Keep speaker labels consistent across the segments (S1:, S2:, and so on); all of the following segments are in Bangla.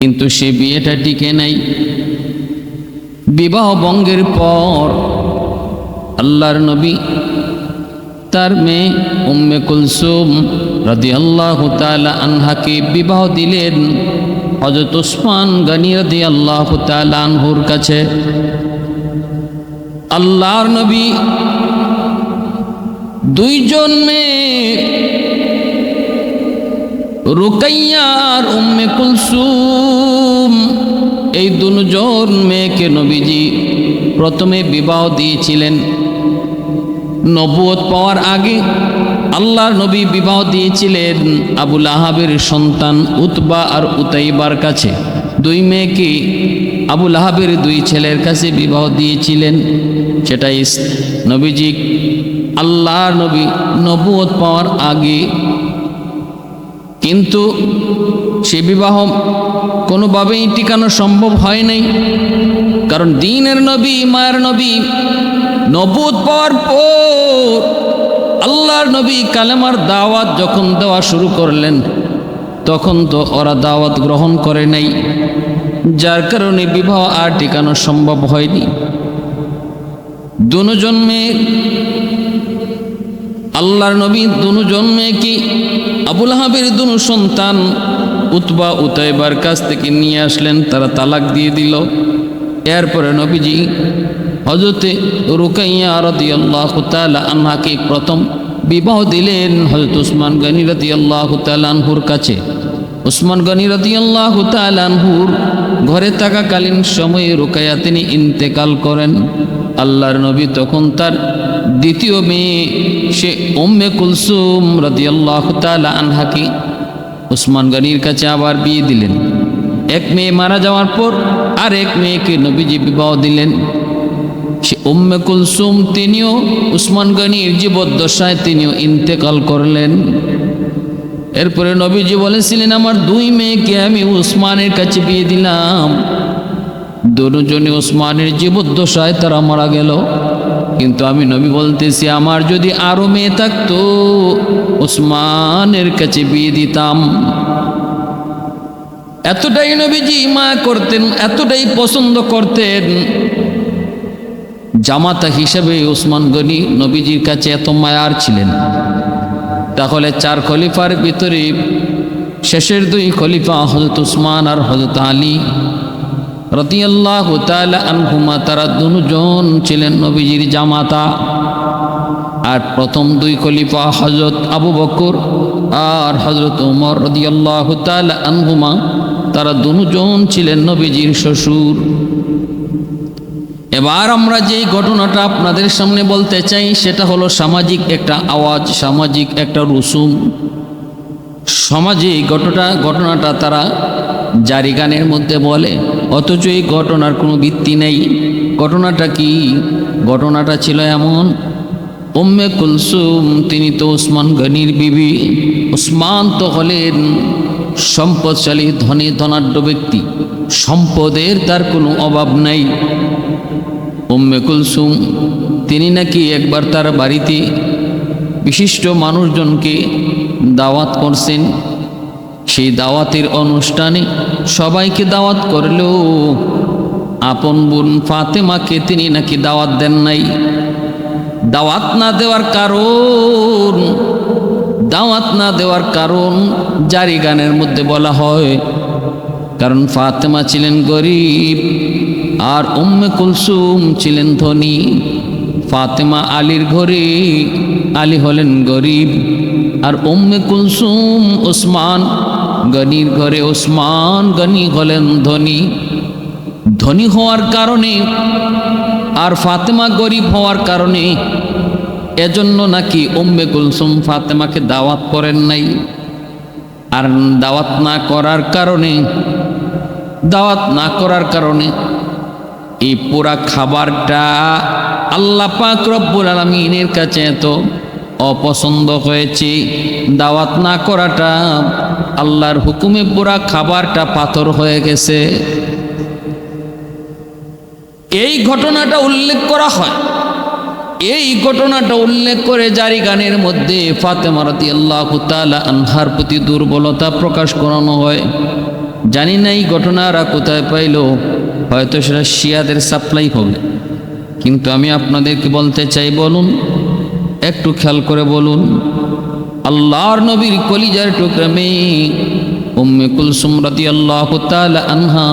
S1: কিন্তু সে বিয়েটা টিকে নাই। বিবাহ বঙ্গের পর আল্লাহর নবী তার মেয়ে উম্মে কুলসুম রাদি আল্লাহ আনহাকে বিবাহ দিলেন হজরত উসমান গানি রাদি আল্লাহ আনহুর কাছে। আল্লাহর নবী দুইজন মেয়ে রুকাইয়া আর উম্মে কুলসুম, এই দুজন মেয়েকে নবীজি প্রথমে বিবাহ দিয়েছিলেন। নবুয়ত পাওয়ার আগে আল্লাহর নবী বিবাহ দিয়েছিলেন আবুল আহাবের সন্তান উতবা আর উতাইবার কাছে। দুই মেয়েকে আবুল আহাবের দুই ছেলের কাছে বিবাহ দিয়েছিলেন। সেটাই নবীজি আল্লাহর নবী নবুয়ত পাওয়ার আগে কিন্তু সে বিবাহ কোনোভাবেই টিকানো সম্ভব হয় নাই। কারণ দিনের নবী, মায়ের নবী নবুত পাওয়ার পর আল্লাহর নবী কালেমার দাওয়াত যখন দেওয়া শুরু করলেন, তখন তো ওরা দাওয়াত গ্রহণ করে নাই। যার কারণে বিবাহ আর টিকানো সম্ভব হয়নি। দুজন মেয়ে আল্লাহর নবী দুনু জন্মে কি? আবুল হাবের দুনু সন্তান উতবা উতাইবার কাছ থেকে নিয়ে আসলেন, তারা তালাক দিয়ে দিল। এরপরে নবীজি হজরতে রুকাইয়া রদি আল্লাহ আনহাকে প্রথম বিবাহ দিলেন হজরত উসমান গনি রদি আল্লাহ আনহুর কাছে। উসমান গনি রদি আল্লাহ আনহুর ঘরে থাকাকালীন সময়ে রুকাইয়া তিনি ইন্তেকাল করেন। আল্লাহর নবী তখন তার দ্বিতীয় মেয়ে, সে উম্মে কুলসুম রদিয়াল্লাহ তালা আনহাকে উসমান গনির কাছে আবার বিয়ে দিলেন। এক মেয়ে মারা যাওয়ার পর আর এক মেয়েকে নবীজি বিবাহ দিলেন। সে উম্মে কুলসুম তিনিও উসমান গনির জীবদ্দশায় তিনিও ইন্তেকাল করলেন। এরপরে নবীজি বলেছিলেন, আমার দুই মেয়েকে আমি উসমানের কাছে বিয়ে দিলাম। দুজনে ওসমানের জীবদ্দশায় তারা মারা গেল। কিন্তু আমি নবী বলতেছি, আমার যদি আরও মেয়ে থাকতো, ওসমানের কাছে বিয়ে দিতাম। এতটাই নবীজি মা করতেন, এতটাই পছন্দ করতেন। জামাতা হিসেবে ওসমান গনি নবীজির কাছে এত মায়ার ছিলেন। তাহলে চার খলিফার ভিতরে শেষের দুই খলিফা হজরত উসমান আর হজরত আলী রতিয়াল্লাহ আনহুমা, তারা দুজন ছিলেন নবীজির জামাতা আর প্রথম দুই খলিফা হজরত আবু বকর আর হজরত উমর রদিয়াল্লাহ আনহুমা, তারা দুজন ছিলেন নবীজির শ্বশুর। এবার আমরা যেই ঘটনাটা আপনাদের সামনে বলতে চাই, সেটা হলো সামাজিক একটা আওয়াজ, সামাজিক একটা রুসুম। সমাজে ঘটনা ঘটনাটা তারা জারি গানের মধ্যে বলে, অথচ এই ঘটনার কোনো ভিত্তি নেই। ঘটনাটা কি? ঘটনাটা ছিল এমন। উম্মে কুলসুম, তিনি তো উসমান গনির বিবি। উসমান তো হলেন সম্পদশালী, ধনী, ধনাঢ্য ব্যক্তি। সম্পদের তার কোনো অভাব নাই। উম্মে কুলসুম, তিনি নাকি একবার তার বাড়িতে বিশিষ্ট মানুষজনকে দাওয়াত করছেন। সেই দাওয়াতের অনুষ্ঠানে সবাইকে দাওয়াত করলেও আপন বোন ফাতেমাকে তিনি নাকি দাওয়াত দেন নাই। দাওয়াত না দেওয়ার কারণ, দাওয়াত না দেওয়ার কারণ জারি গানের মধ্যে বলা হয়। কারণ ফাতেমা ছিলেন গরিব আর উম্মে কুলসুম ছিলেন ধনী। ফাতেমা আলীর ঘরে আলী হলেন গরিব আর উম্মে কুলসুম ওসমান গনির ঘরে ওসমান, গনি হলেন ধনী। ধনী হওয়ার কারণে আর ফাতেমা গরিব হওয়ার কারণে এজন্য নাকি উম্মে কুলসুম ফাতেমাকে দাওয়াত করেন নাই। আর দাওয়াত না করার কারণে, দাওয়াত না করার কারণে এই পুরা খাবারটা আল্লাহ পাক রব্বুল আলমিনের কাছে এত অপছন্দ হয়েছে। দাওয়াত না করাটা আল্লাহর হুকুমে পুরা খাবারটা পাথর হয়ে গেছে। এই ঘটনাটা উল্লেখ করা হয়। এই ঘটনাটা উল্লেখ করে জারি গানের মধ্যে ফাতেমা রাতি আল্লাহ আনহার প্রতি দুর্বলতা প্রকাশ করানো হয়। জানি না এই ঘটনারা কোথায় পাইল, হয়তো সেটা শিয়াদের সাপ্লাই হবে। কিন্তু আমি আপনাদেরকে বলতে চাই, বলুন একটু খেয়াল করে বলুন। আল্লাহর নবীর কলিজার টুকরা মেয়ে উম্মে কুলসুম রাদি আল্লাহ আনহা।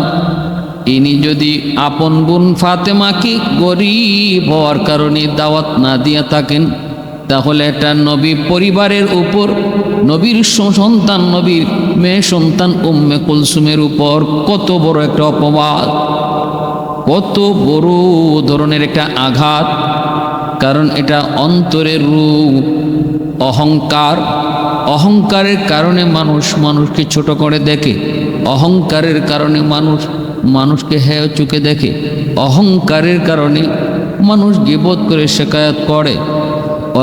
S1: ইনি যদি আপন বোন ফাতেমাকে গরিব হওয়ার কারণে দাওয়াত না দিয়া থাকেন, তাহলে এটা নবী পরিবারের উপর, নবীর সন্তান, নবীর মেয়ে সন্তান উম্মে কুলসুমের উপর কত বড় একটা অপবাদ, কত বড় ধরনের একটা আঘাত। কারণ এটা অন্তরের রূপ, অহংকার। অহংকারের কারণে মানুষ মানুষকে ছোট করে দেখে, অহংকারের কারণে মানুষ মানুষকে হেয় চোখে দেখে, অহংকারের কারণে মানুষ গিবোধ করে শেখায়াত করে।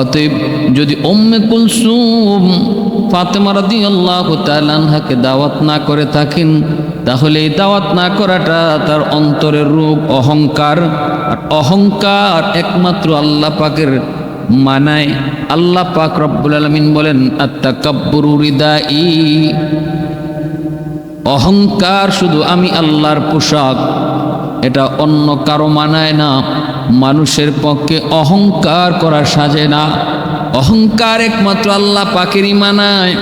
S1: অতএব যদি ওম্মে কুলসুম ফাতেমা রাদি আল্লাহ তালানহাকে দাওয়াত না করে থাকেন তাহলে এই দাওয়াত না করাটা তার অন্তরের রূপ অহংকার। আর অহংকার একমাত্র আল্লাহ পাকের মানায়। আল্লাহ পাক রব্বুল আলমিন বলেন আত্মা আত্মাকাব্বুরু ই অহংকার শুধু আমি আল্লাহর পোশাক, এটা অন্য কারও মানায় না। মানুষের পক্ষে অহংকার করা সাজে না। অহংকার একমাত্র আল্লাহ পাকেরই মানায়।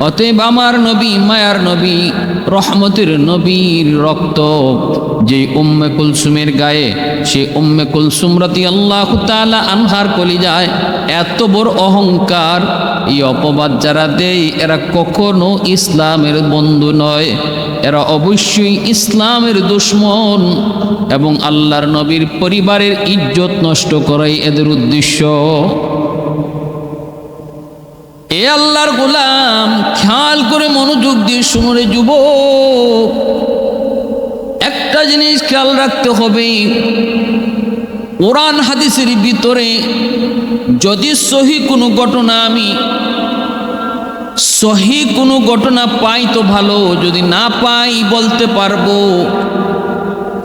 S1: অতএব আমার নবী, মায়ার নবী রহমতের নবীর রক্ত যে উম্মে কুলসুমের গায়ে সে উম্মে কুলসুম রতি আল্লাহ তালা আনহার কলি যায় এত বড় অহংকার, এই অপবাদ যারা দেয়, এরা কখনো ইসলামের বন্ধু নয়, এরা অবশ্যই ইসলামের দুশ্মন এবং আল্লাহর নবীর পরিবারের ইজ্জত নষ্ট করাই এদের উদ্দেশ্য। এ আল্লাহর গোলাম, খেয়াল করে মনোযোগ দিয়ে শুনরে যুব একটা জিনিস খেয়াল রাখতে হবে, কোরআন হাদিসের ভিতরে যদি সহি কোনো ঘটনা আমি, সহি কোনো ঘটনা পাই তো ভালো, যদি না পাই বলতে পারব।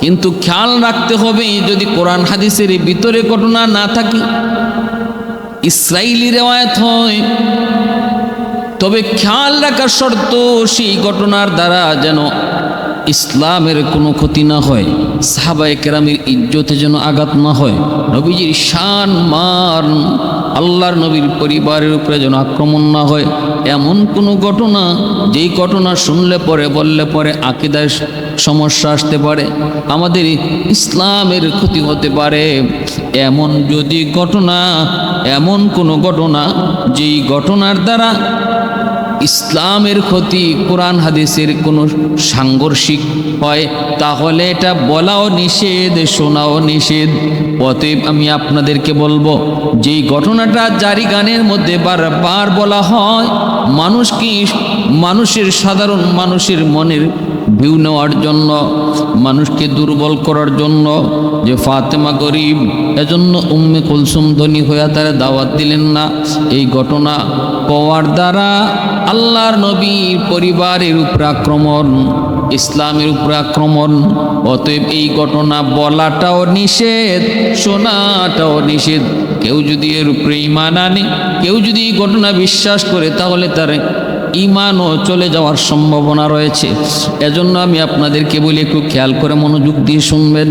S1: কিন্তু খেয়াল রাখতে হবে যদি কোরআন হাদিসের ভিতরে ঘটনা না থাকে। ইসরায়েলি রেওয়ায়ত হয়। তবে খেয়াল রাখার শর্ত, সেই ঘটনার দ্বারা যেন ইসলামের কোনো ক্ষতি না হয়। সাহাবায় কেরামের ইজ্জতে যেন আঘাত না হয়। নবীজির শান, মান, আল্লাহর নবীর পরিবারের উপরে যেন আক্রমণ না হয়। এমন কোনো ঘটনা, যেই ঘটনা শুনলে পরে, বললে পরে আকিদার সমস্যা আসতে পারে, আমাদের ইসলামের ক্ষতি হতে পারে। এমন যদি ঘটনা, এমন কোনো ঘটনা, যেই ঘটনার দ্বারা ইসলামের ক্ষতি কোরআন হাদিসের কোনো সাংঘর্ষিক হয়, তাহলে এটা বলাও নিষেধ, শোনাও নিষেধ। অতএব আমি আপনাদেরকে বলব, যেই ঘটনাটা জারি গানের মধ্যে বারবার বলা হয়, মানুষ কি মানুষের সাধারণ মানুষের মনের ভিউ নেওয়ার জন্য, মানুষকে দুর্বল করার জন্য, যে ফাতেমা গরিব, এজন্য উম্মে কুলসুম ধনী হইয়া তারা দাওয়াত দিলেন না। এই ঘটনা পাওয়ার দ্বারা আল্লাহর নবীর পরিবারের উপর আক্রমণ, ইসলামের উপর আক্রমণ, অতএব এই ঘটনা বলাটাও নিষেধ, শোনাটাও নিষেধ। কেউ যদি এর উপরে ইমান আনে, কেউ যদি এই ঘটনা বিশ্বাস করে, তাহলে তার ইমানও চলে যাওয়ার সম্ভাবনা রয়েছে। এজন্য আমি আপনাদেরকে বলি, একটু খেয়াল করে মনোযোগ দিয়ে শুনবেন।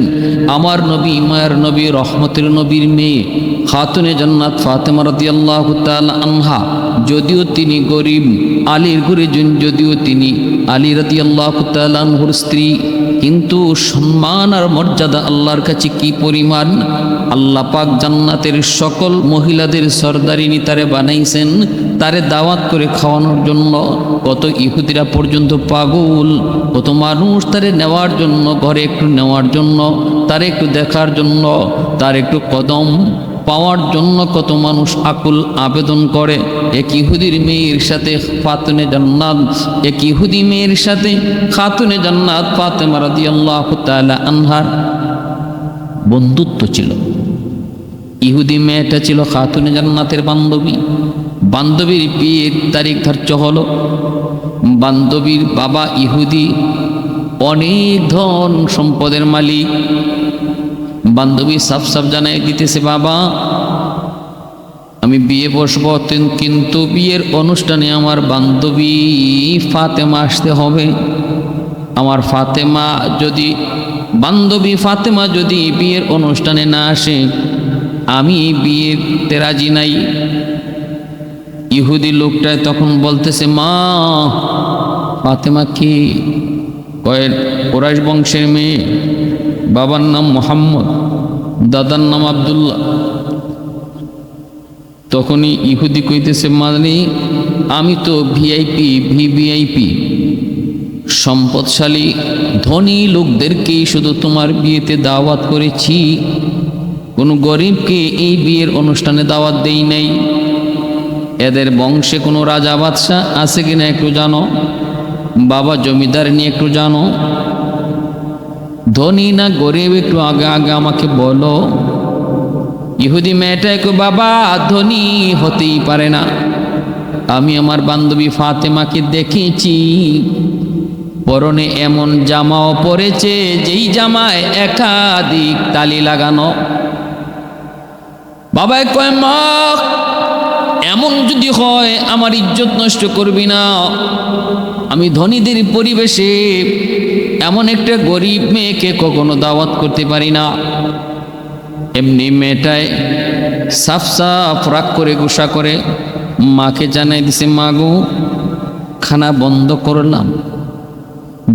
S1: আমার নবী ইমায়ের নবী, রহমতের নবীর মেয়ে খাতুনে জান্নাত ফাতেমা রদি আল্লাহ আনহা, যদিও তিনি গরিব, আলীর ঘুরে যদিও তিনি আলী আল্লাহ আনহুর স্ত্রী। কিন্তু সম্মান আর মর্যাদা আল্লাহর কাছে কি পরিমাণ? আল্লাহ পাক জান্নাতের সকল মহিলাদের সর্দারিনী তারে বানাইছেন, তারে দাওয়াত করে খাওয়ানোর জন্য। কত ইহুদিরা পর্যন্ত পাগল? কত মানুষ তারে নেওয়ার জন্য, ঘরে একটু নেওয়ার জন্য, তারে একটু দেখার জন্য, তার একটু কদম। পাওয়ার জন্য কত মানুষ আকুল আবেদন করে? এক ইহুদির মেয়ের সাথে ফাতুনে জান্নাত, এক ইহুদি মেয়ের সাথে খাতুনে জান্নাত, ফাতেমা রাদিয়াল্লাহু তাআলা আনহার বন্ধুত্ব ছিল। ইহুদি মেয়েটা ছিল খাতুনে জান্নাতের বান্ধবী। বান্ধবীর বিয়ের তারিখ ধার্য হলো। বান্ধবীর বাবা ইহুদি, অনেক ধন সম্পদের মালিক। বান্ধবী সাফ সাফ জানাই দিতেছে, বাবা, আমি বিয়ে বসবো কিন্তু বিয়ের অনুষ্ঠানে আমার বান্ধবী ফাতেমা আসতে হবে। আমার ফাতেমা যদি, বান্ধবী ফাতেমা যদি বিয়ের অনুষ্ঠানে না আসে, আমি বিয়েতে রাজি নাই। ইহুদি লোকটায় তখন বলতেছে, মা, ফাতেমা কি কয়েক কোরাইশ বংশের মেয়ে? বাবার নাম মোহাম্মদ, দাদার নাম আবদুল্লাহ। তখনই ইহুদি কইতেছে মানে আমি তো ভিআইপি, ভিভিআইপি। সম্পদশালী, ধনী লোকদেরকেই শুধু তোমার বিয়েতে দাওয়াত করেছি। কোনো গরিবকে এই বিয়ের অনুষ্ঠানে দাওয়াত দেই নাই। এদের বংশে কোনো রাজা বাদশাহ আছে কিনা একটু জানো? বাবা জমিদার নিয়ে একটু জানো? ধনী না গরিব একটু আগে আগে আমাকে বলো। ইহুদি মেয়েটা একটু, বাবা, ধনী হতেই পারে না। আমি আমার বান্ধবী ফাতেমাকে দেখেছি। পরনে এমন জামাও পরেছে, যেই জামায় একাধিক তালি লাগানো। বাবা কয়, মা, এমন যদি হয় আমার ইজ্জত নষ্ট করবি না। আমি ধনীদের পরিবেশে এমন একটা গরিব মেয়েকে কখনো দাওয়াত করতে পারি না। এমনি মেয়েটায় সাফ সাফ রাগ করে গুসা করে, মাকে জানাই দিছে মাগো খানা বন্ধ করলাম।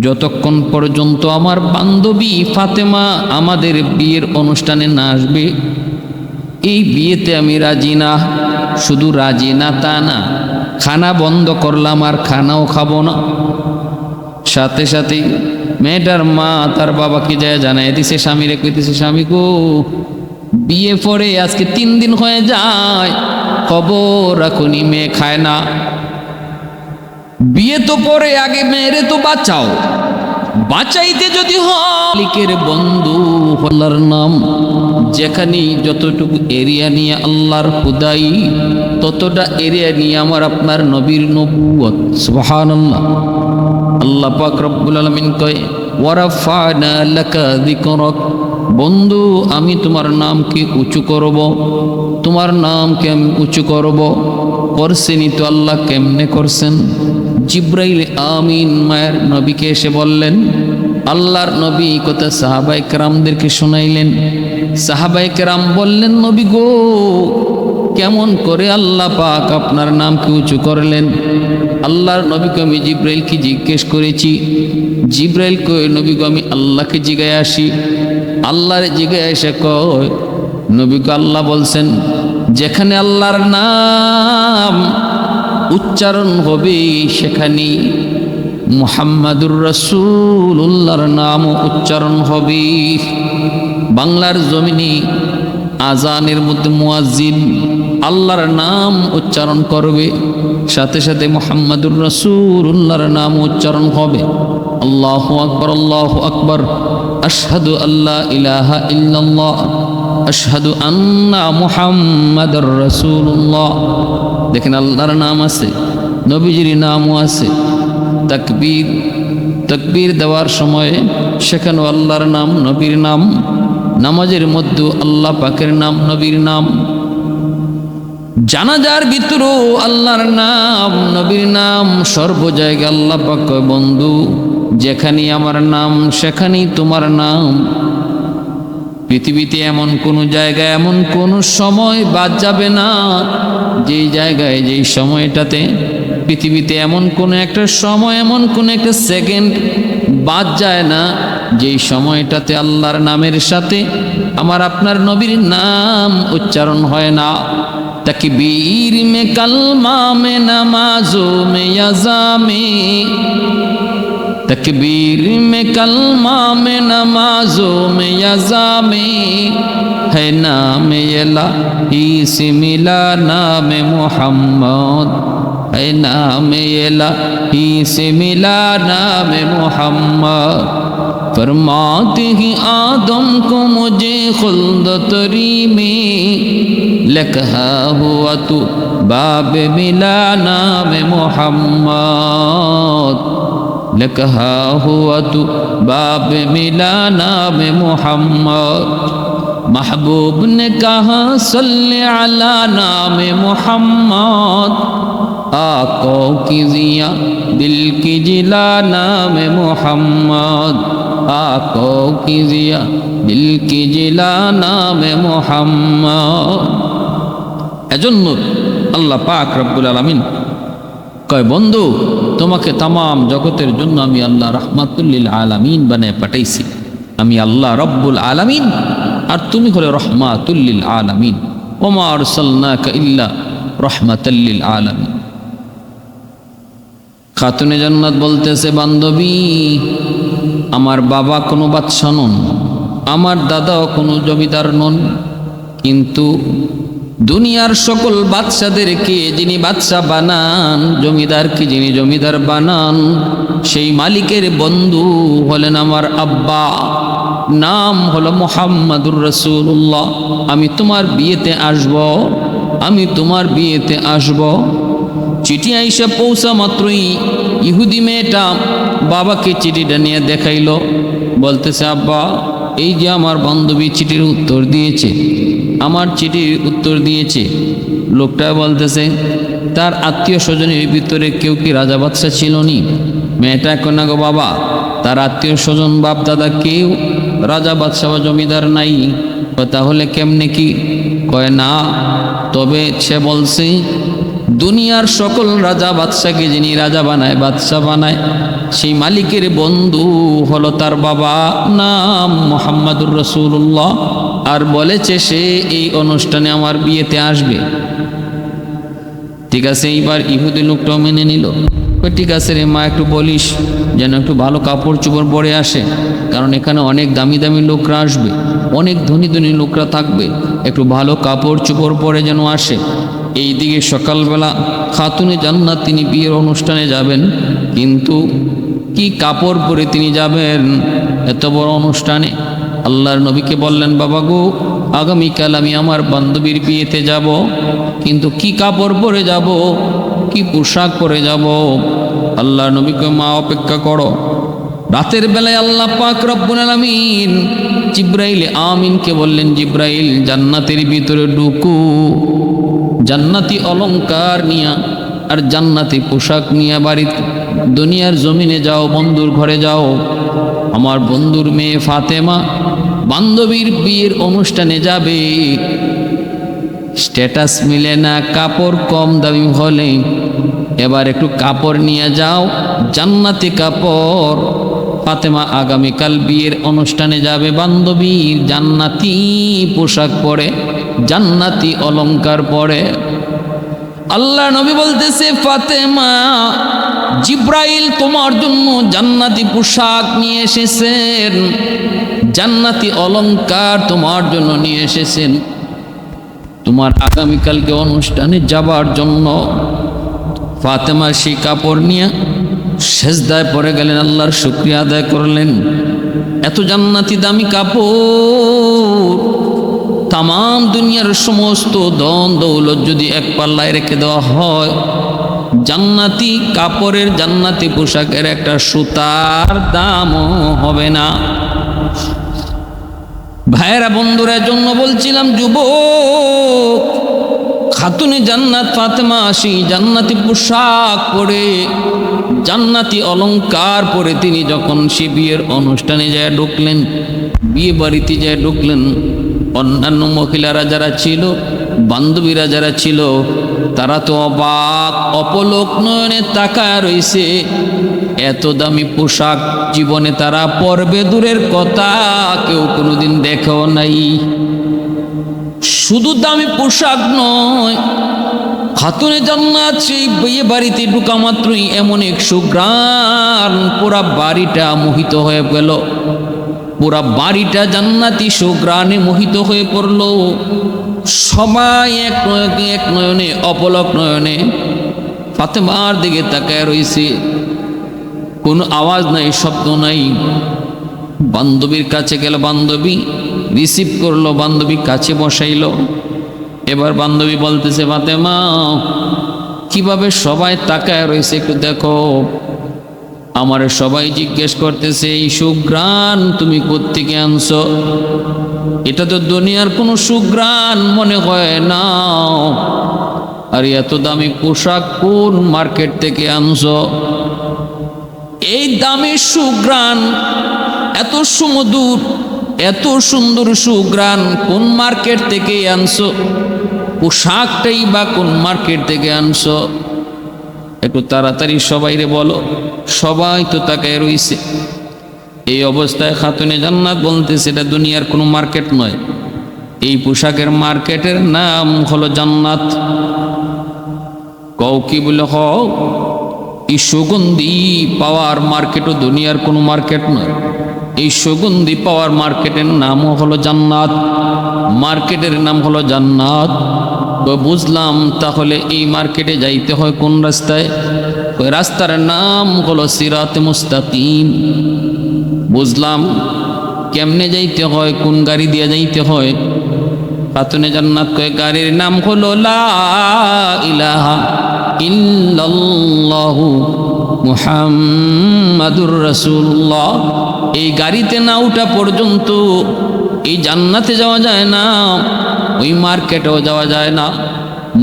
S1: যতক্ষণ পর্যন্ত আমার বান্ধবী ফাতেমা আমাদের বিয়ের অনুষ্ঠানে না আসবে, এই বিয়েতে আমি রাজি না। শুধু রাজি না তা না, খানা বন্ধ করলাম আর খানাও খাব না। সাথে সাথে মেয়েটার মা তার বাবাকে যায় জানাই দিছে স্বামীরে কইতেছে, স্বামী গো, বিয়ে পরে আজকে তিন দিন হয়ে যায়, খবর রাখুনি, মেয়ে খায় না। বিয়ে তো পরে, আগে মেয়েরে তো বাঁচাও। বাঁচাইতে যদি হলিকের বন্ধু আল্লাহর নাম, যেখানে যতটুকু এরিয়া নিয়ে আল্লাহর খুদাই ততটা এরিয়া নিয়ে আমার আপনার নবীর নবুয়ত সুবহানাল্লাহ। আল্লাহ পাক রব্বুল আলামিন কয় বন্ধু, আমি তোমার নামকে উঁচু করব, তোমার নামকে আমি উঁচু করব। করছেনই তো আল্লাহ কেমনে করছেন? জিব্রাইল আমিন মায়ের নবীকে এসে বললেন, আল্লাহর নবী কথা সাহাবাই শোনাইলেন। সাহাবাই বললেন, নবী গো কেমন করে আল্লাহ পাক আপনার নামকে উঁচু করলেন? আল্লাহর নবীকে আমি জিব্রাইলকে জিজ্ঞেস করেছি জিব্রাইল কই নবীকে আমি আল্লাহকে জিগায় আসি। আল্লাহর জিগায় এসে কয়, নবীকে আল্লাহ বলছেন, যেখানে আল্লাহর নাম উচ্চারণ হবে, সেখানে মুহাম্মাদুর রসুল্লাহর নামও উচ্চারণ হবে। বাংলার জমিনে আজানের মধ্যে মুয়াজ্জিন আল্লাহর নাম উচ্চারণ করবে, সাথে সাথে মোহাম্মদুর রসুল্লাহর নাম উচ্চারণ হবে। আল্লাহ আকবর আল্লাহ আকবর। আশহাদু আল্লাহ ইলাহা ইল্লাল্লাহ। আশহাদু আন্না মুহাম্মাদুর রাসূলুল্লাহ। দেখেন আল্লাহর নাম আছে, নবীজির নামও আছে। তাকবীর তাকবীর দেওয়ার সময় সেখানেও আল্লাহর নাম, নবীর নাম নামাজের মধ্যে আল্লাহ পাকের নাম, নবীর নাম। জানাজার ভিতরেও আল্লাহর নাম, নবীর নাম সর্ব জায়গায় আল্লাহ পাক বন্ধু। যেখানে আমার নাম, সেখানেই তোমার নাম। পৃথিবীতে এমন কোনো জায়গায়, এমন কোনো সময় বাদ যাবে না। যেই জায়গায় যেই সময়টাতে পৃথিবীতে এমন কোনো একটা সময়, এমন কোনো একটা সেকেন্ড বাদ যায় না। যেই সময়টাতে আল্লাহর নামের সাথে আমার আপনার নবীর নাম উচ্চারণ হয় না। তকবীর মে কালমা মে নমাজো মে আজামে তকবীর মে কালমা মে নমাজো মে আজামে হে নামে الہی سے ملا নামে محمد ہے نام الہی سے ملا نام फरमाते हैं आदम को मुझे खुल्द तरी में लकहा हुआ तू बाब मिला नाम मोहम्मद लकहा हुआ तू बाब मिला नाम मोहम्मद महबूब ने कहा सल्ले अला नाम मोहम्मद आकों की जिया दिल की जिला नाम मोहम्मद کو দিল دل জিলা নামে মোহাম্মদ। এজন্য আল্লাহ পাক রব্বুল আলমিন কয়, বন্ধু, তোমাকে তাম জগতের জন্য আমি আল্লাহ রহমাতুল্লিল আলামিন বানায় পাঠাইছি। আমি আল্লাহ রব্বুল আলামিন, আর তুমি হলে রহমাতুল্লিল আলামিন। ওমার সাল্লাক ইল্লা রহমাতুল্লিল আলামিন। খাতুনে জান্নাত বলতেছে, বান্ধবী আমার বাবা কোনো বাদশা নন, আমার দাদাও কোনো জমিদার নন, কিন্তু দুনিয়ার সকল বাদশাদেরকে যিনি বাদশা বানান জমিদারকে যিনি জমিদার বানান, সেই মালিকের বন্ধু হলেন আমার আব্বা। নাম হলো মোহাম্মদুর রসুল্লাহ আমি তোমার বিয়েতে আসব, আমি তোমার বিয়েতে আসব। চিঠি আইসা পৌঁছা মাত্রই ইহুদি মেয়েটা বাবাকে চিঠিটা নিয়ে দেখাইল। বলতেছে, আব্বা, এই যে আমার বান্ধবী চিঠির উত্তর দিয়েছে, আমার চিঠির উত্তর দিয়েছে। লোকটা বলতেছে, তার আত্মীয় স্বজনের ভিতরে কেউ কি রাজা বাদশা ছিল নি? মেয়েটা এখন গো বাবা, তার আত্মীয় স্বজন বাপ দাদা কেউ রাজা বাদশাহ বা জমিদার নাই। তাহলে কেমনে কি? কয়, না, তবে সে বলছে দুনিয়ার সকল রাজা বাদশাকে যিনি রাজা বানায়, বাদশাহ বানায়, সেই মালিকের বন্ধু হলো তার বাবা, নাম মোহাম্মদুর রসুল্লাহ আর বলেছে সে, এই অনুষ্ঠানে আমার বিয়েতে আসবে। ঠিক আছে, এইবার ইহুদি লোকটাও মেনে নিল। ঠিক আছে রে মা, একটু বলিস, যেন একটু ভালো কাপড় চোপড় পরে আসে, কারণ এখানে অনেক দামি দামি লোকরা আসবে, অনেক ধনী ধনী লোকরা থাকবে, একটু ভালো কাপড় চোপড় পরে যেন আসে। এই দিকে সকালবেলা খাতুনে জান্নাত তিনি বিয়ের অনুষ্ঠানে যাবেন, কিন্তু কি কাপড় পরে তিনি যাবেন এত বড় অনুষ্ঠানে? আল্লাহর নবীকে বললেন, বাবা গো, আগামীকাল আমি আমার বান্ধবীর বিয়েতে যাব, কিন্তু কি কাপড় পরে যাব? কি পোশাক পরে যাব? আল্লাহর নবীকে, মা, অপেক্ষা করো। রাতের বেলায় আল্লাহ পাক রব্বুল আলামিন জিব্রাইল আমিনকে বললেন, জিব্রাইল, জান্নাতের ভিতরে ঢুকু। জান্নাতি অলংকার নিয়া আর জান্নাতি পোশাক নিয়ে বাড়িতে দুনিয়ার জমিনে যাও, বন্ধুর ঘরে যাও। আমার বন্ধুর মেয়ে ফাতেমা বান্ধবীর বিয়ের অনুষ্ঠানে যাবে। স্ট্যাটাস মিলে না, কাপড় কম দামি হলে। এবার একটু কাপড় নিয়ে যাও, জান্নাতি কাপড়। ফাতেমা আগামীকাল বিয়ের অনুষ্ঠানে যাবে, বান্ধবীর জান্নাতি পোশাক পরে। জান্নাতি অলংকার পরে আল্লাহ নবী বলতেছে, ফাতেমা, জিব্রাইল তোমার জন্য জান্নাতি পোশাক নিয়ে এসেছেন। জান্নাতি অলঙ্কার তোমার জন্য নিয়ে এসেছেন। তোমার আগামীকালকে অনুষ্ঠানে যাবার জন্য ফাতেমা সেই কাপড় নিয়ে সেজদায় পরে গেলেন, আল্লাহর শুক্রিয়া আদায় করলেন। এত জান্নাতি দামি কাপড় তাম দুনিয়ার সমস্ত দন দৌলত যদি এক পাল্লায় রেখে দেওয়া হয়, জান্নাতি কাপড়ের জান্নাতি পোশাকের একটা সুতার দামও হবে না। ভাইয়েরা, বন্ধুরা জন্য বলছিলাম, যুবক, খাতুনে জান্নাত, ফাতেমা আসি, জান্নাতি পোশাক পরে, জান্নাতি অলংকার পরে তিনি যখন সে বিয়ের অনুষ্ঠানে যায় ঢুকলেন বিয়ে বাড়িতে যায় ঢুকলেন অন্যান্য মহিলারা যারা ছিল, বান্ধবীরা যারা ছিল, তারা তো অবাক, অপলোক নয়নে তাকায় রইছে। এত দামি পোশাক জীবনে তারা পরবে দূরের কথা কেউ কোনোদিন দেখেও নাই। শুধু দামি পোশাক নয়, খাতুনে জান্নাত সেই বিয়ে বাড়িতে ঢুকা মাত্রই এমন এক সুগ্রাণ পুরা বাড়িটা মোহিত হয়ে গেল। পুরা বাড়িটা জান্নাতি সুগ্রাণে মোহিত হয়ে পড়ল। সবাই এক নয়নে এক নয়নে, অপলক নয়নে ফাতেমার দিকে তাকায় রয়েছে। কোনো আওয়াজ নাই, শব্দ নাই। বান্ধবীর কাছে গেল বান্ধবী, রিসিভ করল, বান্ধবী কাছে বসাইলো। এবার বান্ধবী বলতেছে, ফাতেমা, কীভাবে সবাই তাকায় রয়েছে একটু দেখো। আমার সবাই জিজ্ঞেস করতেছে, এই সুগ্রাণ তুমি কোত্থেকে আনছো? এটা তো দুনিয়ার কোনো সুগ্রাণ মনে হয় না। আর, এত দামি পোশাক কোন মার্কেট থেকে আনছো? এই দামি সুগ্রান এত সুমধুর, এত সুন্দর সুগ্রান কোন মার্কেট থেকে আনছো? পোশাকটাই বা কোন মার্কেট থেকে আনছো? একটু তাড়াতাড়ি সবাইরে বলো, সবাই তো তাকে রইছে। এই অবস্থায় খাতুনে জান্নাত বলতেছে, এটা দুনিয়ার কোনো মার্কেট নয়। এই পোশাকের মার্কেটের নাম হলো জান্নাত। কও কি বলে হ এই সুগন্ধি পাওয়ার মার্কেটও দুনিয়ার কোনো মার্কেট নয়। এই সুগন্ধি পাওয়ার মার্কেটের নামও হলো জান্নাত। মার্কেটের নাম হলো জান্নাত। বুঝলাম, তাহলে এই মার্কেটে যাইতে হয় কোন রাস্তায়? ওই রাস্তার নাম হলো সিরাত মুস্তাকিম। বুঝলাম, কেমনে যাইতে হয়, কোন গাড়ি দিয়ে যাইতে হয়? খাতুনে জান্নাত কয়ে, গাড়ির নাম হলো ইলাহা মুহাম্মাদুর রাসূলুল্লাহ। এই গাড়িতে না ওঠা পর্যন্ত এই জান্নাতে যাওয়া যায় না, ওই মার্কেটেও যাওয়া যায় না।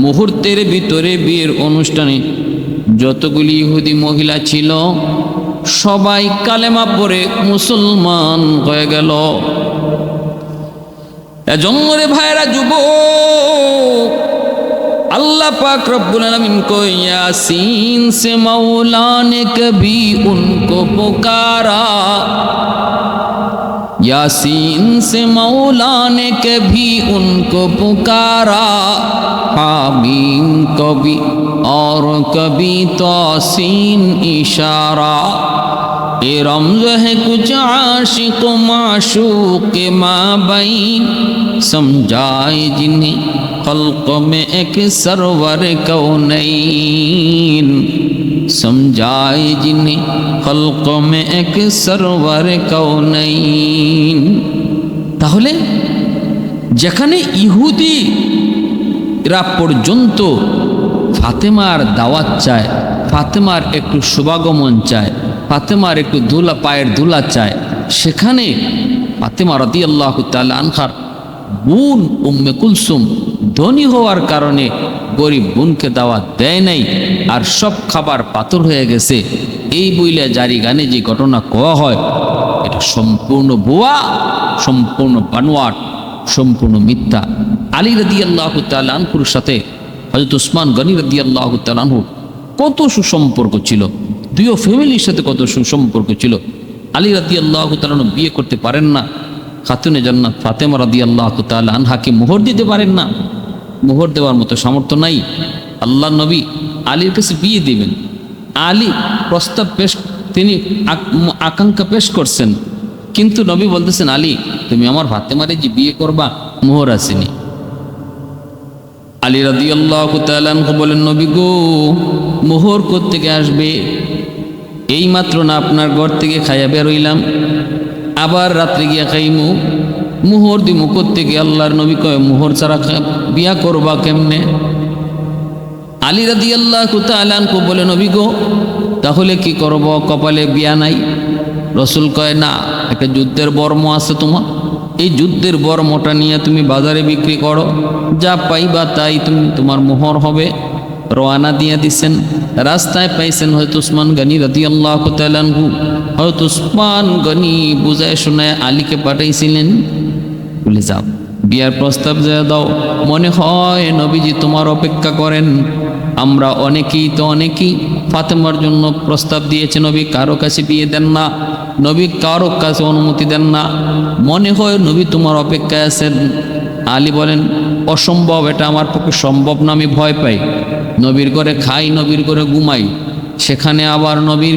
S1: মুহূর্তের ভিতরে বিয়ের অনুষ্ঠানে যতগুলি ইহুদি মহিলা ছিল, সবাই কালেমা পরে মুসলমান হয়ে গেল। এজন্য ভাইরা যুব আল্লাহ পাক রব্বুল আলামিন কো ইয়াসিন সে মৌলানে কবি উনকো পুকারা। یاسین سے مولا نے کبھی ان کو پکارا حامین کو بھی اور کبھی توسین اشارہ۔ یہ رمز ہے کچھ عاشق و معشوق کے ماں بین سمجھائے جنہیں خلق میں ایک سرور کونین۔ समझाए जिन्हें खल्क में एक सरवर कौनैन তাহলে যেখানে ইহুদি এরা পর্যন্ত ফাতেমার দাওয়াত চায় ফাতেমার একটু শুভাগমন চায় ফাতেমার একটু ধুলা পায়ের ধুলা চায় সেখানে ফাতেমা রদি আল্লাহ আনখার বোন উম্মে কুলসুম ধনী হওয়ার কারণে গরিব বোনকে দাওয়াত দেয় নাই, আর সব খাবার পাথর হয়ে গেছে। এই বইলে জারি গানে যে ঘটনা কোয়া হয়, এটা সম্পূর্ণ বোয়া সম্পূর্ণ বানোয়াট, সম্পূর্ণ মিথ্যা। আলী রদি আল্লাহ আনহুর সাথে হজরত উসমান গনি রদি আল্লাহ আনহুর কত সুসম্পর্ক ছিল, দুইও ফ্যামিলির সাথে কত সুসম্পর্ক ছিল। আলী রাদি আল্লাহ তালন বিয়ে করতে পারেন না, খাতুনে জান্নাত ফাতেমা রাদি আল্লাহ আনহাকে মোহর দিতে পারেন না। মোহর দেওয়ার মতো সামর্থ্য নাই। আল্লাহ নবী আলীর কাছে বিয়ে দিবেন। আলী প্রস্তাব পেশ তিনি আকাঙ্ক্ষা পেশ করছেন। কিন্তু নবী বলতেছেন, আলী, তুমি আমার ভাতে মারে যে বিয়ে করবা, মোহর আসেনি। আলী রাদি আল্লাহ বলেন, নবী গো, মোহর থেকে আসবে? এই মাত্র না, আপনার ঘর থেকে খাইয়া বেরোইলাম আবার রাত্রে গিয়া খাইমু। মোহর দিমু থেকে আল্লাহর নবী কয় মোহর ছাড়া বিয়া করবা কেমনে? আলী রাদি আল্লাহ কুতালানকু বলে, নবী গো, তাহলে কি করব? কপালে বিয়া নাই? রসুল কয়, না, একটা যুদ্ধের বর্ম আছে তোমার। এই যুদ্ধের বর্মটা নিয়ে তুমি বাজারে বিক্রি করো। যা পাইবা তাই তুমি, তোমার মোহর হবে। রওয়ানা দিয়ে দিছেন। রাস্তায় পাইছেন হয়তো উসমান গনি রাদি আল্লাহ হয়তো উসমান গনি বুঝায় শোনায় আলীকে পাঠাইছিলেন। বলে যাও। বিয়ার প্রস্তাব যা দাও। মনে হয় নবীজি তোমার অপেক্ষা করেন। আমরা অনেকেই তো অনেকেই ফাতেমার জন্য প্রস্তাব দিয়েছে, নবী কারও কাছে বিয়ে দেন না, নবী কারও কাছে অনুমতি দেন না। মনে হয় নবী তোমার অপেক্ষায় আছেন। আলী বলেন, অসম্ভব, এটা আমার পক্ষে সম্ভব না, আমি ভয় পাই। নবীর করে খাই, নবীর করে ঘুমাই। সেখানে আবার নবীর